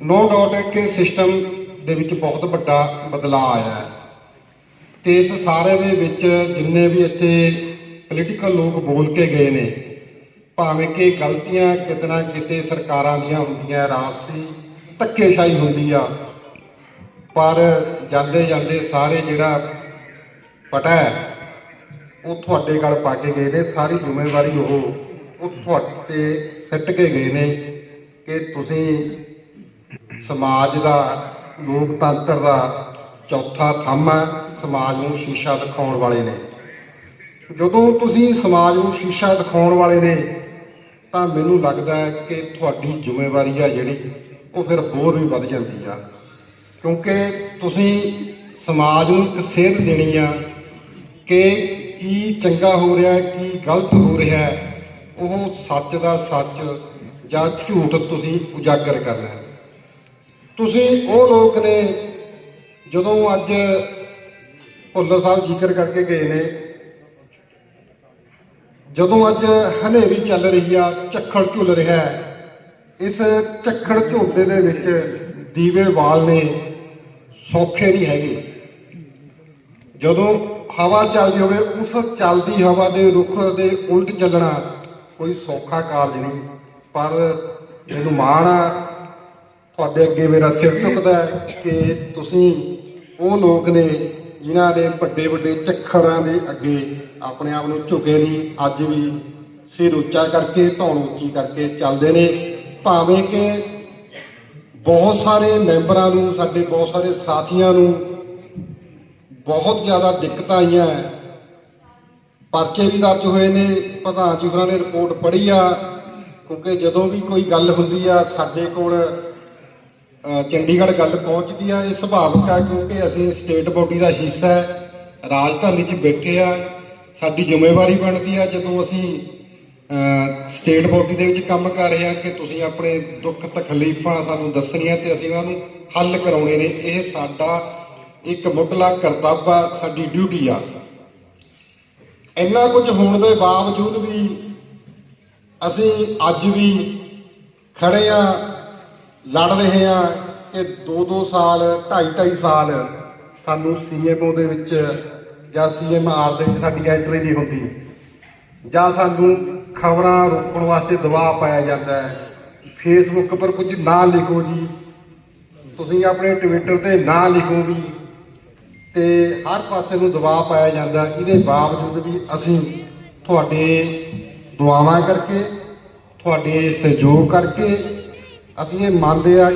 No doubt ਕਿ system ਦੇ ਵਿੱਚ ਬਹੁਤ ਵੱਡਾ ਬਦਲਾਅ ਆਇਆ ਹੈ। ਤੇ ਇਸ ਸਾਰੇ ਦੇ ਵਿੱਚ ਜਿੰਨੇ ਵੀ ਇੱਥੇ ਪੋਲੀਟੀਕਲ ਲੋਕ ਬੋਲ ਕੇ ਗਏ ਨੇ, ਭਾਵੇਂ ਕਿ ਗਲਤੀਆਂ ਕਿਤੇ ਨਾ ਕਿਤੇ ਸਰਕਾਰਾਂ ਦੀਆਂ ਹੁੰਦੀਆਂ, ਰਾਜਸੀ ਧੱਕੇਸ਼ਾਹੀ ਹੁੰਦੀ ਆ, ਪਰ ਜਾਂਦੇ ਜਾਂਦੇ ਸਾਰੇ ਜਿਹੜਾ ਪਟਾ ਹੈ, ਉਹ ਤੁਹਾਡੇ ਗਲ ਪਾ ਕੇ ਗਏ ਨੇ। ਸਾਰੀ ਜ਼ਿੰਮੇਵਾਰੀ ਉਹ ਉਹ ਤੁਹਾਡੇ ਤੇ ਸਿੱਟ ਕੇ ਗਏ ਨੇ ਕਿ ਤੁਸੀਂ ਸਮਾਜ ਦਾ ਲੋਕਤੰਤਰ ਦਾ ਚੌਥਾ ਥੰਮ ਹੈ, ਸਮਾਜ ਨੂੰ ਸ਼ੀਸ਼ਾ ਦਿਖਾਉਣ ਵਾਲੇ ਨੇ। ਜਦੋਂ ਤੁਸੀਂ ਸਮਾਜ ਨੂੰ ਸ਼ੀਸ਼ਾ ਦਿਖਾਉਣ ਵਾਲੇ ਨੇ, ਤਾਂ ਮੈਨੂੰ ਲੱਗਦਾ ਹੈ ਕਿ ਤੁਹਾਡੀ ਜ਼ਿੰਮੇਵਾਰੀ ਆ ਜਿਹੜੀ, ਉਹ ਫਿਰ ਹੋਰ ਵੀ ਵੱਧ ਜਾਂਦੀ ਆ। ਕਿਉਂਕਿ ਤੁਸੀਂ ਸਮਾਜ ਨੂੰ ਇੱਕ ਸੇਧ ਦੇਣੀ ਆ ਕਿ ਕੀ ਚੰਗਾ ਹੋ ਰਿਹਾ ਹੈ, ਕੀ ਗਲਤ ਹੋ ਰਿਹਾ ਹੈ, ਉਹ ਸੱਚ ਦਾ ਸੱਚ ਜਾਂ ਝੂਠ ਤੁਸੀਂ ਉਜਾਗਰ ਕਰਨਾ ਹੈ। ਤੁਸੀਂ ਉਹ ਲੋਕ ਨੇ ਜਦੋਂ ਅੱਜ ਭੁੱਲਰ ਸਾਹਿਬ ਜ਼ਿਕਰ ਕਰਕੇ ਗਏ ਨੇ, ਜਦੋਂ ਅੱਜ ਹਨੇਰੀ ਚੱਲ ਰਹੀ ਆ, ਝੱਖੜ ਝੁੱਲ ਰਿਹਾ ਇਸ ਝੱਖੜ ਝੁੱਲਦੇ ਦੇ ਵਿੱਚ ਦੀਵੇ ਬਾਲਨੇ ਸੌਖੇ ਨਹੀਂ ਹੈਗੇ। ਜਦੋਂ ਹਵਾ ਚੱਲਦੀ ਹੋਵੇ, ਉਸ ਚੱਲਦੀ ਹਵਾ ਦੇ ਰੁੱਖ ਦੇ ਉਲਟ ਚੱਲਣਾ ਕੋਈ ਸੌਖਾ ਕਾਰਜ ਨਹੀਂ, ਪਰ ਮੈਨੂੰ ਮਾਣ ਆ ਤੁਹਾਡੇ ਅੱਗੇ ਮੇਰਾ ਸਿਰ ਝੁਕਦਾ ਹੈ ਕਿ ਤੁਸੀਂ ਉਹ ਲੋਕ ਨੇ ਜਿਨ੍ਹਾਂ ਨੇ ਵੱਡੇ ਵੱਡੇ ਝੱਖੜਾਂ ਦੇ ਅੱਗੇ ਆਪਣੇ ਆਪ ਨੂੰ ਝੁਕੇ ਨਹੀਂ, ਅੱਜ ਵੀ ਸਿਰ ਉੱਚਾ ਕਰਕੇ, ਧੌਣ ਉੱਚੀ ਕਰਕੇ ਚੱਲਦੇ ਨੇ। ਭਾਵੇਂ ਕਿ ਬਹੁਤ ਸਾਰੇ ਮੈਂਬਰਾਂ ਨੂੰ, ਸਾਡੇ ਬਹੁਤ ਸਾਰੇ ਸਾਥੀਆਂ ਨੂੰ ਬਹੁਤ ਜ਼ਿਆਦਾ ਦਿੱਕਤਾਂ ਆਈਆਂ ਪਰਚੇ ਵੀ ਦਰਜ ਹੋਏ ਨੇ ਪ੍ਰਧਾਨ ਜੀ ਹੋਰਾਂ ਨੇ ਰਿਪੋਰਟ ਪੜ੍ਹੀ ਆ, ਕਿਉਂਕਿ ਜਦੋਂ ਵੀ ਕੋਈ ਗੱਲ ਹੁੰਦੀ ਆ, ਸਾਡੇ ਕੋਲ ਚੰਡੀਗੜ੍ਹ ਗੱਲ ਪਹੁੰਚਦੀ ਆ, ਇਹ ਸੁਭਾਵਿਕ ਆ ਕਿਉਂਕਿ ਅਸੀਂ ਸਟੇਟ ਬੋਡੀ ਦਾ ਹਿੱਸਾ ਹੈ, ਰਾਜਧਾਨੀ 'ਚ ਬੈਠੇ ਆ, ਸਾਡੀ ਜ਼ਿੰਮੇਵਾਰੀ ਬਣਦੀ ਆ, ਜਦੋਂ ਅਸੀਂ ਸਟੇਟ ਬੋਡੀ ਦੇ ਵਿੱਚ ਕੰਮ ਕਰ ਰਹੇ ਆ ਕਿ ਤੁਸੀਂ ਆਪਣੇ ਦੁੱਖ ਤਕਲੀਫਾਂ ਸਾਨੂੰ ਦੱਸਣੀਆਂ ਤੇ ਅਸੀਂ ਉਹਨਾਂ ਨੂੰ ਹੱਲ ਕਰਾਉਣੇ ਨੇ, ਇਹ ਸਾਡਾ ਇੱਕ ਮੁੱਢਲਾ ਕਰਤੱਵ ਆ, ਸਾਡੀ ਡਿਊਟੀ ਆ। ਇੰਨਾ ਕੁਝ ਹੋਣ ਦੇ ਬਾਵਜੂਦ ਵੀ ਅਸੀਂ ਅੱਜ ਵੀ ਖੜੇ ਆ ਲੜ ਰਹੇ ਆ ਕਿ 2-2 ਸਾਲ 2.5-2.5 ਸਾਲ ਸਾਨੂੰ ਸੀਐਮਓ ਦੇ ਵਿੱਚ ਜਾਂ ਸੀਐਮਆਰ ਦੇ ਵਿੱਚ ਸਾਡੀ ਐਂਟਰੀ ਨਹੀਂ ਹੁੰਦੀ। ਜਾਂ ਸਾਨੂੰ ਖਬਰਾਂ ਰੋਕਣ ਵਾਸਤੇ ਦਬਾਅ ਪਾਇਆ ਜਾਂਦਾ ਹੈ। ਫੇਸਬੁੱਕ ਪਰ ਕੁਝ ਨਾ ਲਿਖੋ ਜੀ। ਤੁਸੀਂ ਆਪਣੇ ਟਵਿੱਟਰ ਤੇ ਨਾ ਲਿਖੋ ਵੀ। ਤੇ ਹਰ ਪਾਸੇ ਨੂੰ ਦਬਾਅ ਪਾਇਆ ਜਾਂਦਾ। ਇਹਦੇ ਬਾਵਜੂਦ ਵੀ ਅਸੀਂ ਤੁਹਾਡੇ ਦੁਆਵਾਂ ਕਰਕੇ, ਤੁਹਾਡੇ ਸਹਿਯੋਗ ਕਰਕੇ ਅਸੀਂ ਇਹ ਮੰਨਦੇ ਆ